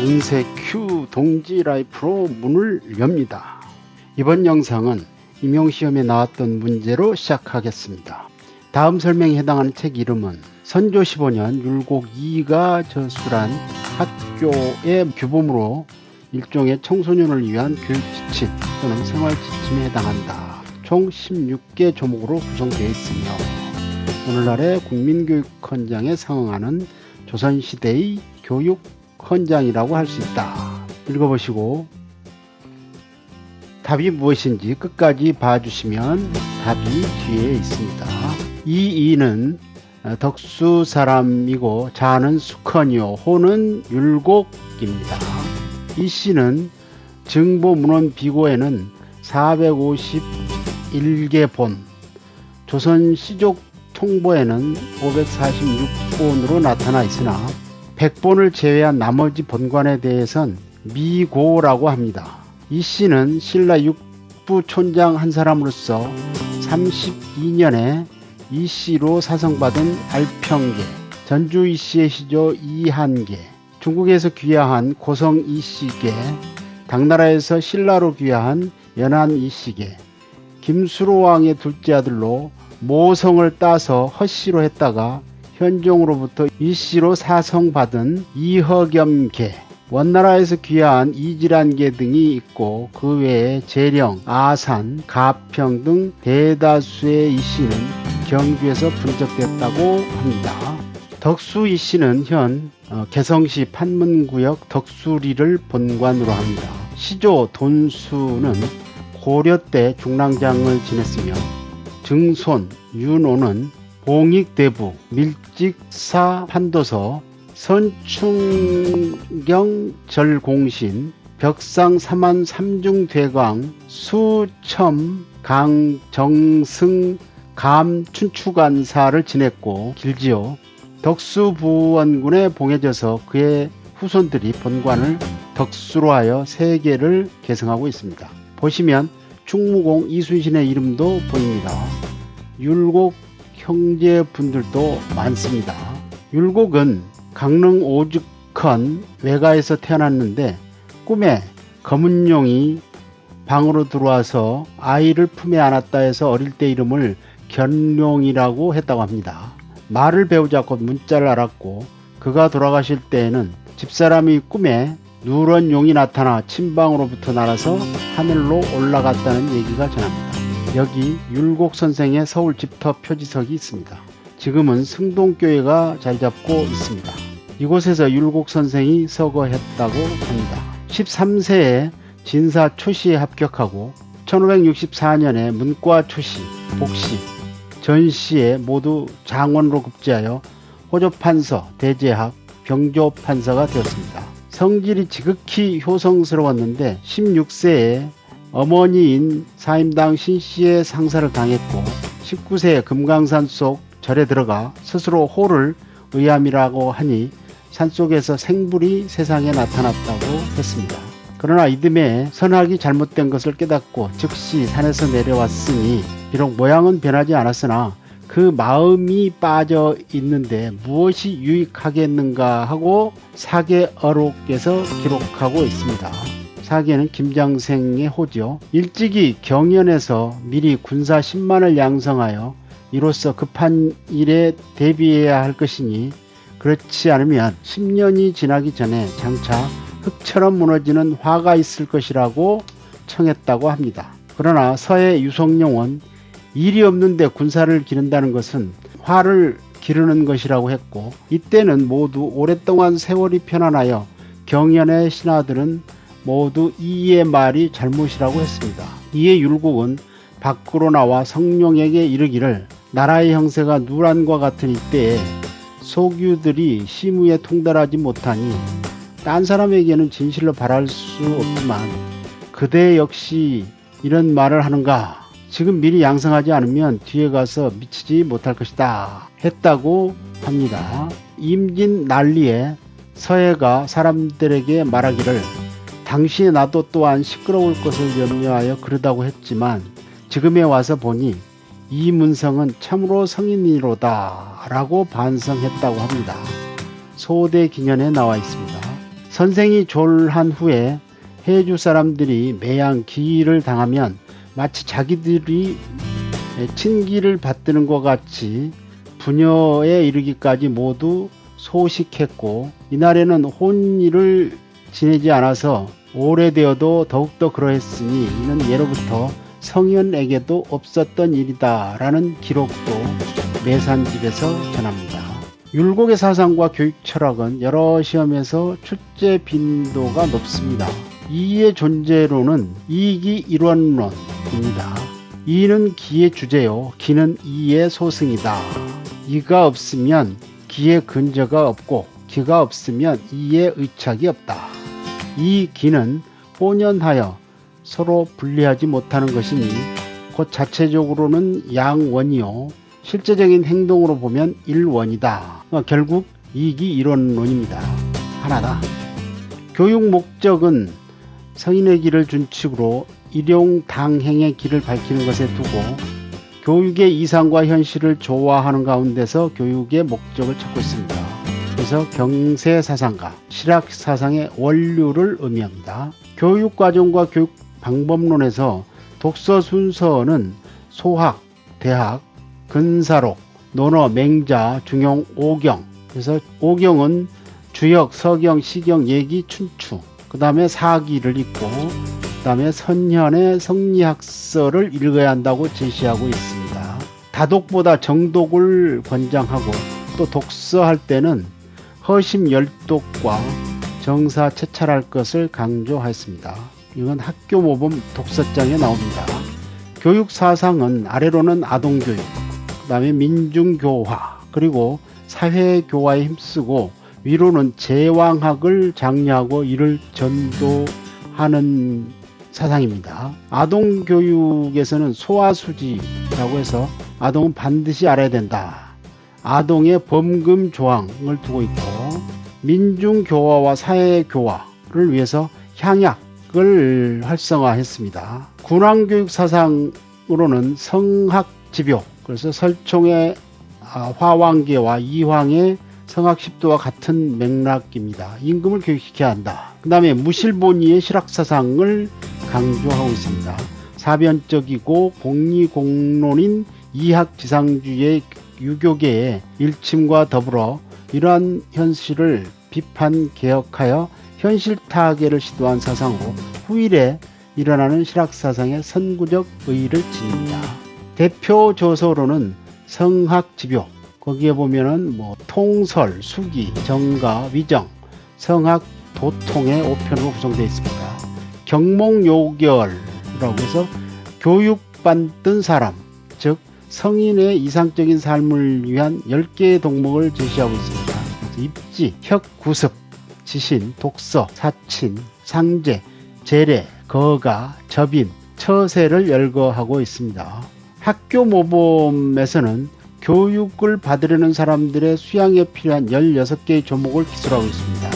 운세 큐 동지 라이프로 문을 엽니다. 이번 영상은 임용시험에 나왔던 문제로 시작하겠습니다. 다음 설명에 해당하는 책 이름은 선조 15년 율곡 2가 저술한 학교의 규범으로 일종의 청소년을 위한 교육 지침 또는 생활 지침에 해당한다. 총 16개 조목으로 구성되어 있으며 오늘날의 국민교육 헌장에 상응하는 조선시대의 교육 헌장이라고 할 수 있다. 읽어보시고 답이 무엇인지 끝까지 봐주시면 답이 뒤에 있습니다. 이 이는 덕수 사람이고 자는 수컨이요 호는 율곡입니다. 이 씨는 증보 문헌 비고에는 451개 본, 조선 시족 통보에는 546본으로 나타나 있으나 100본을 제외한 나머지 본관에 대해선 미고라고 합니다. 이 씨는 신라 육부 촌장 한 사람으로서 32년에 이 씨로 사성받은 알평계, 전주 이 씨의 시조 이한계, 중국에서 귀화한 고성 이 씨계, 당나라에서 신라로 귀화한 연안 이 씨계, 김수로 왕의 둘째 아들로 모성을 따서 허씨로 했다가 현종으로부터 이씨로 사성받은 이허겸계, 원나라에서 귀화한 이질한계 등이 있고 그 외에 재령, 아산, 가평 등 대다수의 이씨는 경주에서 분적됐다고 합니다. 덕수 이씨는 현 어, 개성시 판문구역 덕수리를 본관으로 합니다. 시조 돈수는 고려 때 중랑장을 지냈으며 증손 윤호는 봉익대부 밀직사 판도서 선충경 절공신 벽상 삼한 삼중대광 수첨 강정승 감 춘추관사를 지냈고 길지어 덕수부원군에 봉해져서 그의 후손들이 본관을 덕수로 하여 세 개를 개성하고 있습니다. 보시면 충무공 이순신의 이름도 보입니다. 율곡 형제분들도 많습니다. 율곡은 강릉 오죽헌 외가에서 태어났는데 꿈에 검은 용이 방으로 들어와서 아이를 품에 안았다 해서 어릴 때 이름을 견룡이라고 했다고 합니다. 말을 배우자 곧 문자를 알았고 그가 돌아가실 때에는 집사람이 꿈에 누런 용이 나타나 침방으로부터 날아서 하늘로 올라갔다는 얘기가 전합니다. 여기 율곡 선생의 서울 집터 표지석이 있습니다. 지금은 승동교회가 잘 잡고 있습니다. 이곳에서 율곡 선생이 서거했다고 합니다. 13세에 진사 초시에 합격하고 1564년에 문과 초시, 복시, 전시에 모두 장원으로 급제하여 호조판서, 대제학, 병조판서가 되었습니다. 성질이 지극히 효성스러웠는데 16세에 어머니인 사임당 신씨의 상사를 당했고 19세에 금강산 속 절에 들어가 스스로 호를 의함이라고 하니 산속에서 생불이 세상에 나타났다고 했습니다. 그러나 이듬해 선악이 잘못된 것을 깨닫고 즉시 산에서 내려왔으니 비록 모양은 변하지 않았으나 그 마음이 빠져 있는데 무엇이 유익하겠는가 하고 사계어록에서 기록하고 있습니다. 사계는 김장생의 호죠. 일찍이 경연에서 미리 군사 10만을 양성하여 이로써 급한 일에 대비해야 할 것이니 그렇지 않으면 10년이 지나기 전에 장차 흙처럼 무너지는 화가 있을 것이라고 청했다고 합니다. 그러나 서해 유성룡은 일이 없는데 군사를 기른다는 것은 화를 기르는 것이라고 했고 이때는 모두 오랫동안 세월이 편안하여 경연의 신하들은 모두 이의 말이 잘못이라고 했습니다. 이에 율곡은 밖으로 나와 성룡에게 이르기를 나라의 형세가 누란과 같은 이때에 소규들이 시무에 통달하지 못하니 딴 사람에게는 진실로 바랄 수 없지만 그대 역시 이런 말을 하는가 지금 미리 양성하지 않으면 뒤에 가서 미치지 못할 것이다 했다고 합니다. 임진 난리에 서해가 사람들에게 말하기를 당시에 나도 또한 시끄러울 것을 염려하여 그러다고 했지만 지금에 와서 보니 이 문성은 참으로 성인이로다 라고 반성했다고 합니다. 소대 기년에 나와 있습니다. 선생이 졸한 후에 해주 사람들이 매양 기일을 당하면 마치 자기들이 친기를 받드는 것 같이 부녀에 이르기까지 모두 소식했고 이날에는 혼일을 지내지 않아서 오래되어도 더욱더 그러했으니 이는 예로부터 성현에게도 없었던 일이다 라는 기록도 매산집에서 전합니다. 율곡의 사상과 교육 철학은 여러 시험에서 출제 빈도가 높습니다. 이의 존재로는 이기 일원론입니다. 이는 기의 주제요, 기는 이의 소승이다. 이가 없으면 기의 근저가 없고 기가 없으면 이의 의착이 없다. 이 기는 본연하여 서로 분리하지 못하는 것이니 곧 자체적으로는 양원이요 실제적인 행동으로 보면 일원이다. 어, 결국 이기 일원론입니다. 하나다. 교육 목적은 성인의 길을 준칙으로 일용 당행의 길을 밝히는 것에 두고 교육의 이상과 현실을 조화하는 가운데서 교육의 목적을 찾고 있습니다. 그래서 경세 사상과 실학 사상의 원류를 의미합니다. 교육 과정과 교육 방법론에서 독서 순서는 소학, 대학, 근사록, 논어, 맹자, 중용, 오경. 그래서 오경은 주역, 서경, 시경, 예기, 춘추. 그 다음에 사기를 읽고, 그 다음에 선현의 성리학설을 읽어야 한다고 제시하고 있습니다. 다독보다 정독을 권장하고 또 독서할 때는 허심 열독과 정사 채찰할 것을 강조했습니다. 이건 학교 모범 독서장에 나옵니다. 교육 사상은 아래로는 아동교육, 그 다음에 민중교화, 그리고 사회교화에 힘쓰고 위로는 제왕학을 장려하고 이를 전도하는 사상입니다. 아동교육에서는 소아수지라고 해서 아동은 반드시 알아야 된다. 아동의 범금 조항을 두고 있고 민중교화와 사회교화를 위해서 향약을 활성화했습니다. 군왕교육 사상으로는 성학지교 그래서 설총의 아, 화왕계와 이황의 성학 10도와 같은 맥락입니다. 임금을 교육시켜야 한다. 그 다음에 무실본의의 실학사상을 강조하고 있습니다. 사변적이고 공리공론인 이학지상주의 유교계의 일침과 더불어 이러한 현실을 비판 개혁하여 현실 타개를 시도한 사상으로 후일에 일어나는 실학사상의 선구적 의의를 지닙니다. 대표 조서로는 성학지표 거기에 보면은 뭐 통설, 수기, 정가, 위정, 성학, 도통의 5편으로 구성되어 있습니다. 경몽요결이라고 해서 교육받던 사람, 즉 성인의 이상적인 삶을 위한 10개의 동목을 제시하고 있습니다. 입지, 혁, 구습, 지신, 독서, 사친, 상제, 제례, 거가, 접인, 처세를 열거하고 있습니다. 학교 모범에서는 교육을 받으려는 사람들의 수양에 필요한 16개의 조목을 기술하고 있습니다.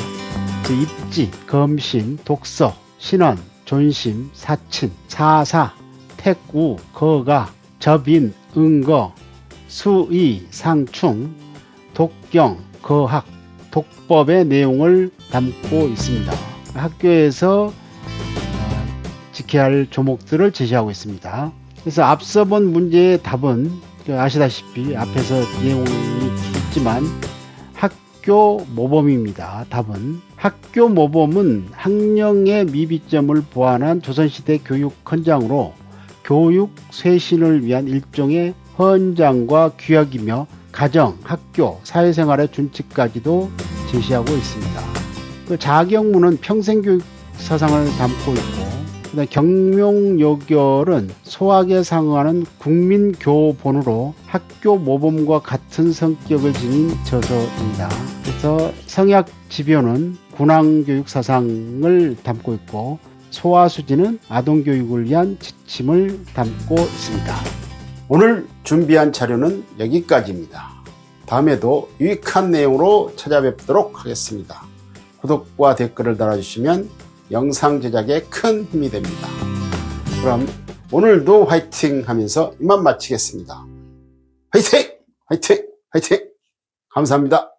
그 입지, 검신, 독서, 신원, 존심, 사친, 사사, 택우, 거가, 접인, 응거, 수의, 상충, 독경, 거학, 독법의 내용을 담고 있습니다. 학교에서 지켜야 할 조목들을 제시하고 있습니다. 그래서 앞서 본 문제의 답은 아시다시피 앞에서 내용이 있지만 학교 모범입니다. 답은 학교 모범은 학령의 미비점을 보완한 조선시대 교육 헌장으로 교육 쇄신을 위한 일종의 헌장과 규약이며 가정, 학교, 사회생활의 준칙까지도 제시하고 있습니다. 그 자경문은 평생교육 사상을 담고 있고 그다음 경명요결은 소학에 상응하는 국민교본으로 학교 모범과 같은 성격을 지닌 저서입니다. 그래서 성약지변은 군왕교육 사상을 담고 있고 소아수지는 아동교육을 위한 지침을 담고 있습니다. 오늘 준비한 자료는 여기까지입니다. 다음에도 유익한 내용으로 찾아뵙도록 하겠습니다. 구독과 댓글을 달아주시면 영상 제작에 큰 힘이 됩니다. 그럼 오늘도 화이팅 하면서 이만 마치겠습니다. 화이팅! 화이팅! 화이팅! 감사합니다.